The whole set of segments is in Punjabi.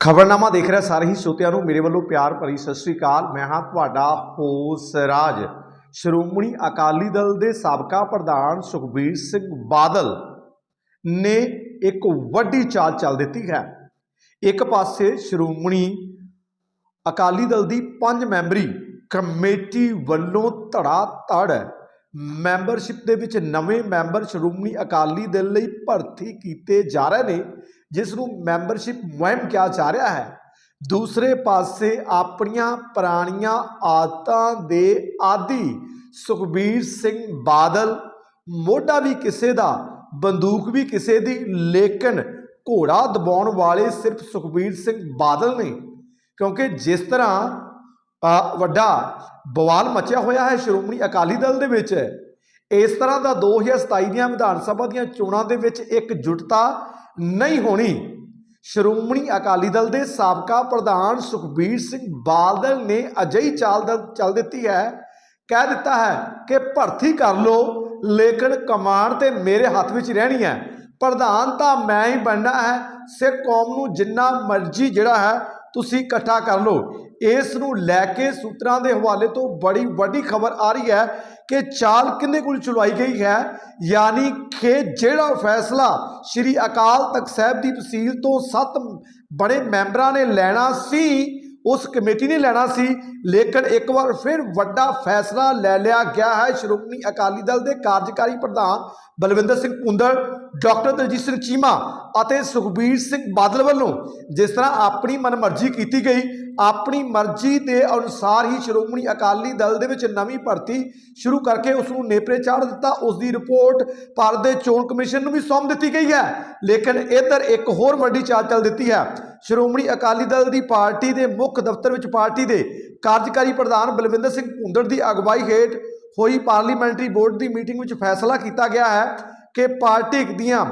ਖਬਰਨਾਮਾ ਦੇਖ ਰਿਹਾ ਸਾਰੇ ਹੀ ਸਰੋਤਿਆਂ ਨੂੰ। ਮੇਰੇ ਵੱਲੋਂ ਪਿਆਰ ਭਰੀ ਸਤਿ ਸ੍ਰੀ ਅਕਾਲ। ਮੈਂ ਹਾਂ ਤੁਹਾਡਾ ਹੋਸ ਰਾਜ। ਸ਼੍ਰੋਮਣੀ ਅਕਾਲੀ ਦਲ ਦੇ ਸਾਬਕਾ ਪ੍ਰਧਾਨ ਸੁਖਬੀਰ ਸਿੰਘ ਬਾਦਲ ਨੇ ਇੱਕ ਵੱਡੀ ਚਾਲ ਚੱਲ ਦਿੱਤੀ ਹੈ। ਇੱਕ ਪਾਸੇ ਸ਼੍ਰੋਮਣੀ ਅਕਾਲੀ ਦਲ ਦੀ ਪੰਜ ਮੈਂਬਰੀ ਕਮੇਟੀ ਵੱਲੋਂ ਧੜਾ ਧੜ ਮੈਂਬਰਸ਼ਿਪ ਦੇ ਵਿੱਚ ਨਵੇਂ ਮੈਂਬਰ ਸ਼੍ਰੋਮਣੀ ਅਕਾਲੀ ਦਲ ਲਈ ਭਰਤੀ ਕੀਤੇ ਜਾ ਰਹੇ ਨੇ। ਜਿਸ ਨੂੰ ਮੈਂਬਰਸ਼ਿਪ ਮੁਹਿੰਮ ਕਿਹਾ ਜਾ ਰਿਹਾ ਹੈ। ਦੂਸਰੇ ਪਾਸੇ ਆਪਣੀਆਂ ਪੁਰਾਣੀਆਂ ਆਦਤਾਂ ਦੇ ਆਦੀ ਸੁਖਬੀਰ ਸਿੰਘ ਬਾਦਲ, ਮੋਢਾ ਵੀ ਕਿਸੇ ਦਾ, ਬੰਦੂਕ ਵੀ ਕਿਸੇ ਦੀ, ਲੇਕਿਨ ਘੋੜਾ ਦਬਾਉਣ ਵਾਲੇ ਸਿਰਫ ਸੁਖਬੀਰ ਸਿੰਘ ਬਾਦਲ ਨੇ। ਕਿਉਂਕਿ ਜਿਸ ਤਰ੍ਹਾਂ ਵੱਡਾ ਬਵਾਲ ਮਚਿਆ ਹੋਇਆ ਹੈ ਸ਼੍ਰੋਮਣੀ ਅਕਾਲੀ ਦਲ ਦੇ ਵਿੱਚ ਇਸ ਤਰ੍ਹਾਂ ਦਾ 2027 ਦੀਆਂ ਵਿਧਾਨ ਸਭਾ ਦੀਆਂ ਚੋਣਾਂ ਦੇ ਵਿੱਚ ਇੱਕ ਜੁਟਤਾ ਨਹੀਂ ਹੋਣੀ। ਸ਼੍ਰੋਮਣੀ ਅਕਾਲੀ ਦਲ ਦੇ ਸਾਬਕਾ ਪ੍ਰਧਾਨ ਸੁਖਬੀਰ ਸਿੰਘ ਬਾਦਲ ਨੇ ਅਜਿਹੀ ਚਾਲ ਦ- ਚੱਲ ਦਿੱਤੀ ਹੈ। ਕਹਿ ਦਿੱਤਾ ਹੈ ਕਿ ਭਰਤੀ ਕਰ ਲਓ, ਲੇਕਿਨ ਕਮਾਂਡ ਤੇ ਮੇਰੇ ਹੱਥ ਵਿੱਚ ਰਹਿਣੀ ਹੈ। ਪ੍ਰਧਾਨ ਤਾਂ ਮੈਂ ਹੀ ਬਣਨਾ ਹੈ, ਸਿੱਖ ਕੌਮ ਨੂੰ ਜਿੰਨਾ ਮਰਜ਼ੀ ਜਿਹੜਾ ਹੈ ਤੁਸੀਂ ਇਕੱਠਾ ਕਰ ਲਓ। ਇਸ ਨੂੰ ਲੈ ਕੇ ਸੂਤਰਾਂ ਦੇ ਹਵਾਲੇ ਤੋਂ ਬੜੀ ਵੱਡੀ ਖਬਰ ਆ ਰਹੀ ਹੈ ਕਿ ਚਾਲ ਕਿੰਨੇ ਕੋਲ ਚਲਵਾਈ ਗਈ ਹੈ? ਯਾਨੀ ਕਿ ਜਿਹੜਾ ਫੈਸਲਾ ਸ੍ਰੀ ਅਕਾਲ ਤਖਤ ਸਾਹਿਬ ਦੀ ਤਹਿਸੀਲ ਤੋਂ ਸੱਤ ਬੜੇ ਮੈਂਬਰਾਂ ਨੇ ਲੈਣਾ ਸੀ, ਉਸ ਕਮੇਟੀ ਨੇ ਲੈਣਾ ਸੀ, ਲੇਕਿਨ ਇੱਕ ਵਾਰ ਫਿਰ ਵੱਡਾ ਫੈਸਲਾ ਲੈ ਲਿਆ ਗਿਆ ਹੈ। ਸ਼੍ਰੋਮਣੀ ਅਕਾਲੀ ਦਲ ਦੇ ਕਾਰਜਕਾਰੀ ਪ੍ਰਧਾਨ ਬਲਵਿੰਦਰ ਸਿੰਘ ਪੁੰਦੜ ਡਾਕਟਰ ਦਲਜੀਤ ਸਿੰਘ ਚੀਮਾ ਅਤੇ ਸੁਖਬੀਰ ਸਿੰਘ ਬਾਦਲ ਵੱਲੋਂ ਜਿਸ ਤਰ੍ਹਾਂ ਆਪਣੀ ਮਨਮਰਜ਼ੀ ਕੀਤੀ ਗਈ, ਆਪਣੀ ਮਰਜ਼ੀ ਦੇ ਅਨੁਸਾਰ ਹੀ ਸ਼੍ਰੋਮਣੀ ਅਕਾਲੀ ਦਲ ਦੇ ਵਿੱਚ ਨਵੀਂ ਭਰਤੀ ਸ਼ੁਰੂ ਕਰਕੇ ਉਸ ਨੂੰ ਨੇਪਰੇ ਚਾੜ ਦਿੱਤਾ। ਉਸ ਦੀ ਰਿਪੋਰਟ ਭਾਰਤ ਦੇ ਚੋਣ ਕਮਿਸ਼ਨ ਨੂੰ ਵੀ ਸੌਂਪ ਦਿੱਤੀ ਗਈ ਹੈ। ਲੇਕਿਨ ਇੱਧਰ ਇੱਕ ਹੋਰ ਵੱਡੀ ਚਾਲ ਚੱਲ ਦਿੱਤੀ ਹੈ। ਸ਼੍ਰੋਮਣੀ ਅਕਾਲੀ ਦਲ ਦੀ ਪਾਰਟੀ ਦੇ ਮੁੱਖ ਦਫ਼ਤਰ ਵਿੱਚ ਪਾਰਟੀ ਦੇ ਕਾਰਜਕਾਰੀ ਪ੍ਰਧਾਨ ਬਲਵਿੰਦਰ ਸਿੰਘ ਭੁੰਦੜ ਦੀ ਅਗਵਾਈ ਹੇਠ ਹੋਈ ਪਾਰਲੀਮੈਂਟਰੀ ਬੋਰਡ ਦੀ ਮੀਟਿੰਗ ਵਿੱਚ ਫੈਸਲਾ ਕੀਤਾ ਗਿਆ ਹੈ। ਕਿ ਪਾਰਟੀ ਦੀਆਂ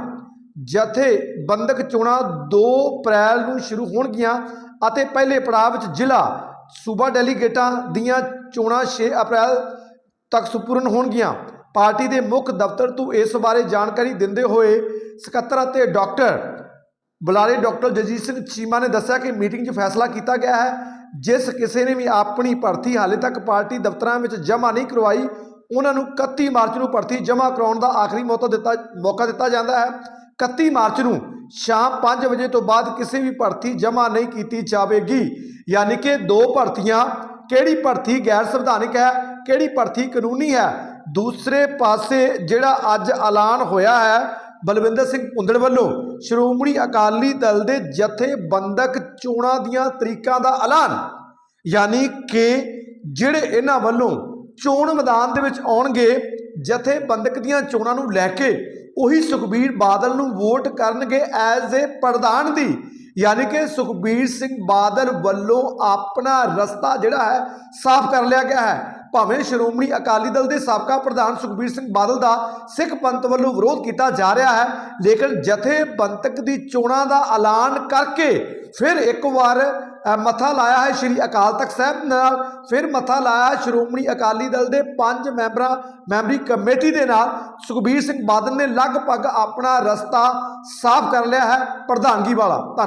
ਜਥੇਬੰਦਕ ਚੋਣਾਂ 2 ਅਪ੍ਰੈਲ ਨੂੰ ਸ਼ੁਰੂ ਹੋਣਗੀਆਂ ਅਤੇ ਪਹਿਲੇ ਪੜਾਅ ਵਿੱਚ ਜ਼ਿਲ੍ਹਾ ਸੂਬਾ ਡੈਲੀਗੇਟਾਂ ਦੀਆਂ ਚੋਣਾਂ 6 ਅਪ੍ਰੈਲ ਤੱਕ ਸੰਪੂਰਨ ਹੋਣਗੀਆਂ। ਪਾਰਟੀ ਦੇ ਮੁੱਖ ਦਫ਼ਤਰ ਤੋਂ ਇਸ ਬਾਰੇ ਜਾਣਕਾਰੀ ਦਿੰਦੇ ਹੋਏ ਸਕੱਤਰ ਅਤੇ ਡਾਕਟਰ ਬੁਲਾਰੇ ਡਾਕਟਰ ਜਗਜੀਤ ਸਿੰਘ ਚੀਮਾ ਨੇ ਦੱਸਿਆ ਕਿ ਮੀਟਿੰਗ 'ਚ ਫੈਸਲਾ ਕੀਤਾ ਗਿਆ ਹੈ। ਜਿਸ ਕਿਸੇ ਨੇ ਵੀ ਆਪਣੀ ਭਰਤੀ ਹਾਲੇ ਤੱਕ ਪਾਰਟੀ ਦਫ਼ਤਰਾਂ ਵਿੱਚ ਜਮ੍ਹਾਂ ਨਹੀਂ ਕਰਵਾਈ ਉਹਨਾਂ ਨੂੰ 31 ਮਾਰਚ ਨੂੰ ਭਰਤੀ ਜਮ੍ਹਾਂ ਕਰਾਉਣ ਦਾ ਆਖਰੀ ਮੌਕਾ ਦਿੱਤਾ ਮੌਕਾ ਦਿੱਤਾ ਜਾਂਦਾ ਹੈ। 31 ਮਾਰਚ ਨੂੰ ਸ਼ਾਮ 5 ਵਜੇ ਤੋਂ ਬਾਅਦ ਕਿਸੇ ਵੀ ਭਰਤੀ ਜਮ੍ਹਾਂ ਨਹੀਂ ਕੀਤੀ ਜਾਵੇਗੀ। ਯਾਨੀ ਕਿ ਦੋ ਭਰਤੀਆਂ, ਕਿਹੜੀ ਭਰਤੀ ਗੈਰ ਸੰਵਿਧਾਨਿਕ ਹੈ, ਕਿਹੜੀ ਭਰਤੀ ਕਾਨੂੰਨੀ ਹੈ? ਦੂਸਰੇ ਪਾਸੇ ਜਿਹੜਾ ਅੱਜ ਐਲਾਨ ਹੋਇਆ ਹੈ, ਬਲਵਿੰਦਰ ਸਿੰਘ ਭੁੰਦੜ ਵੱਲੋਂ ਸ਼੍ਰੋਮਣੀ ਅਕਾਲੀ ਦਲ ਦੇ ਜਥੇਬੰਦਕ ਚੋਣਾਂ ਦੀਆਂ ਤਰੀਕਾਂ ਦਾ ਐਲਾਨ। ਯਾਨੀ ਕਿ ਜਿਹੜੇ ਇਹਨਾਂ ਵੱਲੋਂ ਚੋਣ ਮੈਦਾਨ ਦੇ ਵਿੱਚ ਆਉਣਗੇ, ਜਥੇਬੰਦਕ ਦੀਆਂ ਚੋਣਾਂ ਨੂੰ ਲੈ ਕੇ ਉਹੀ ਸੁਖਬੀਰ ਬਾਦਲ ਨੂੰ ਵੋਟ ਕਰਨਗੇ ਐਜ਼ ਏ ਪ੍ਰਧਾਨ ਦੀ। ਯਾਨੀ ਕਿ ਸੁਖਬੀਰ ਸਿੰਘ ਬਾਦਲ ਵੱਲੋਂ ਆਪਣਾ ਰਸਤਾ ਜਿਹੜਾ ਹੈ, ਸਾਫ਼ ਕਰ ਲਿਆ ਗਿਆ ਹੈ। ਭਾਵੇਂ ਸ਼੍ਰੋਮਣੀ ਅਕਾਲੀ ਦਲ ਦੇ ਸਾਬਕਾ ਪ੍ਰਧਾਨ ਸੁਖਬੀਰ ਸਿੰਘ ਬਾਦਲ ਦਾ ਸਿੱਖ ਪੰਥ ਵੱਲੋਂ ਵਿਰੋਧ ਕੀਤਾ ਜਾ ਰਿਹਾ ਹੈ, ਲੇਕਿਨ ਜਥੇਬੰਦਕ ਦੀ ਚੋਣਾਂ ਦਾ ਐਲਾਨ ਕਰਕੇ ਫਿਰ ਇੱਕ ਵਾਰ ਮੱਥਾ ਲਾਇਆ ਹੈ ਸ਼੍ਰੀ ਅਕਾਲ ਤਖਤ ਸਾਹਿਬ ਨਾਲ, ਫਿਰ ਮੱਥਾ ਲਾਇਆ ਹੈ ਸ਼੍ਰੋਮਣੀ ਅਕਾਲੀ ਦਲ ਦੇ ਪੰਜ ਮੈਂਬਰਾਂ, ਮੈਂਬਰੀ ਕਮੇਟੀ ਦੇ ਨਾਲ। ਸੁਖਬੀਰ ਸਿੰਘ ਬਾਦਲ ਨੇ ਲਗਭਗ ਆਪਣਾ ਰਸਤਾ ਸਾਫ਼ ਕਰ ਲਿਆ ਹੈ। ਪ੍ਰਧਾਨਗੀ ਵਾਲਾ, ਧੰਨਵਾਦ।